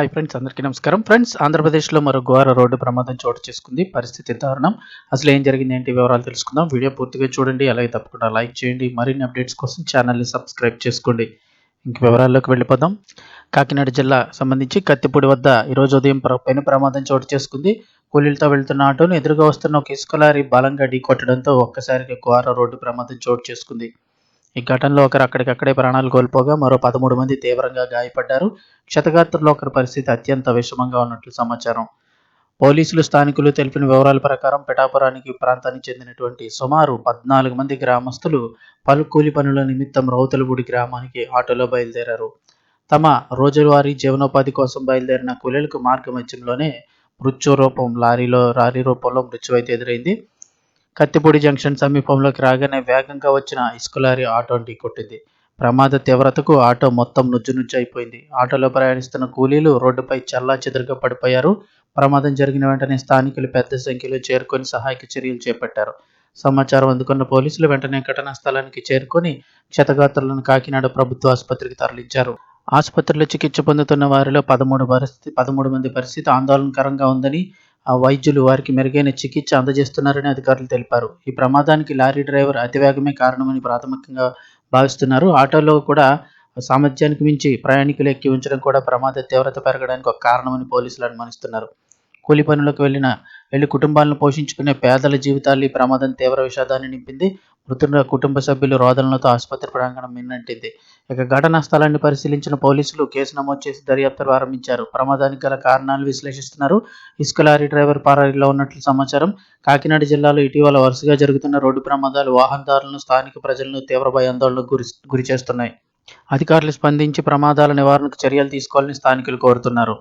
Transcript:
Hi friends అందరికీ నమస్కారం. Friends ఆంధ్రప్రదేశ్లో మరో ఘోర రోడ్డు ప్రమాదం చోటు చేసుకుంది. పరిస్థితి దారుణం. అసలు ఏం జరిగింది ఏంటి వివరాలు తెలుసుకుందాం. వీడియో పూర్తిగా చూడండి అలాగే తప్పకుండా లైక్ చేయండి. మరిన్ని అప్డేట్స్ కోసం ఛానల్ని సబ్స్క్రైబ్ చేసుకోండి. ఇంక వివరాల్లోకి వెళ్ళిపోదాం. కాకినాడ జిల్లా సంబంధించి కత్తిపూడి వద్ద ఈరోజు ఉదయం పెను ప్రమాదం చోటు చేసుకుంది. కూలీలతో వెళ్తున్న ఆటోను ఎదురుగా వస్తున్న ఒక ఇసుక లారీ బలంగా ఢీకొట్టడంతో ఒక్కసారిగా ఘోర రోడ్డు ప్రమాదం చోటు చేసుకుంది. ఈ ఘటనలో ఒకరు అక్కడికక్కడే ప్రాణాలు కోల్పోగా మరో పదమూడు మంది తీవ్రంగా గాయపడ్డారు. క్షతగాత్రుల్లో ఒకరి పరిస్థితి అత్యంత విషమంగా ఉన్నట్లు సమాచారం. పోలీసులు స్థానికులు తెలిపిన వివరాల ప్రకారం పిఠాపురానికి ప్రాంతానికి చెందినటువంటి సుమారు పద్నాలుగు మంది గ్రామస్తులు పలు కూలి పనుల నిమిత్తం రౌతులపూడి గ్రామానికి ఆటోలో బయలుదేరారు. తమ రోజువారీ జీవనోపాధి కోసం బయలుదేరిన కూలీలకు మార్గ మధ్యంలోనే మృత్యు రూపం లారీలో లారీ రూపంలో మృత్యువైతే ఎదురైంది. కత్తిపూడి జంక్షన్ సమీపంలోకి రాగానే వేగంగా వచ్చిన ఇసుక ఆటోని ఢీకొట్టింది ప్రమాద తీవ్రతకు ఆటో మొత్తం నుజ్జు నుజ్జు అయిపోయింది. ఆటోలో ప్రయాణిస్తున్న కూలీలు రోడ్డుపై చల్లా చెదురుగా పడిపోయారు. ప్రమాదం జరిగిన వెంటనే స్థానికులు పెద్ద సంఖ్యలో చేరుకొని సహాయక చర్యలు చేపట్టారు. సమాచారం అందుకున్న పోలీసులు వెంటనే ఘటనా స్థలానికి చేరుకొని క్షతగాత్రులను కాకినాడ ప్రభుత్వ ఆసుపత్రికి తరలించారు. ఆసుపత్రిలో చికిత్స పొందుతున్న వారిలో పదమూడు పరిస్థితి పదమూడు మంది పరిస్థితి ఆందోళనకరంగా ఉందని వైద్యులు వారికి మెరుగైన చికిత్స అందజేస్తున్నారని అధికారులు తెలిపారు. ఈ ప్రమాదానికి లారీ డ్రైవర్ అతివేగమే కారణమని ప్రాథమికంగా భావిస్తున్నారు. ఆటోలో కూడా సామర్థ్యానికి మించి ప్రయాణికులు ఎక్కి ఉంచడం కూడా ప్రమాద తీవ్రత పెరగడానికి ఒక కారణమని పోలీసులు అనుమానిస్తున్నారు. కూలి పనులకు వెళ్ళిన వెళ్ళి కుటుంబాలను పోషించుకునే పేదల జీవితాలు ఈ ప్రమాదం తీవ్ర విషాదాన్ని నింపింది. మృతుల కుటుంబ సభ్యులు రోదనలతో ఆసుపత్రి ప్రాంగణం మిన్నంటింది. ఇక ఘటనా స్థలాన్ని పరిశీలించిన పోలీసులు కేసు నమోదు చేసి దర్యాప్తు ప్రారంభించారు ప్రమాదానికి గల కారణాలు విశ్లేషిస్తున్నారు. ఇసుక లారీ డ్రైవర్ పారారీలో ఉన్నట్లు సమాచారం. కాకినాడ జిల్లాలో ఇటీవల వరుసగా జరుగుతున్న రోడ్డు ప్రమాదాలు వాహనదారులను స్థానిక ప్రజలను తీవ్ర భయాందోళనకు గురి గురి చేస్తున్నాయి అధికారులు స్పందించి ప్రమాదాల నివారణకు చర్యలు తీసుకోవాలని స్థానికులు కోరుతున్నారు.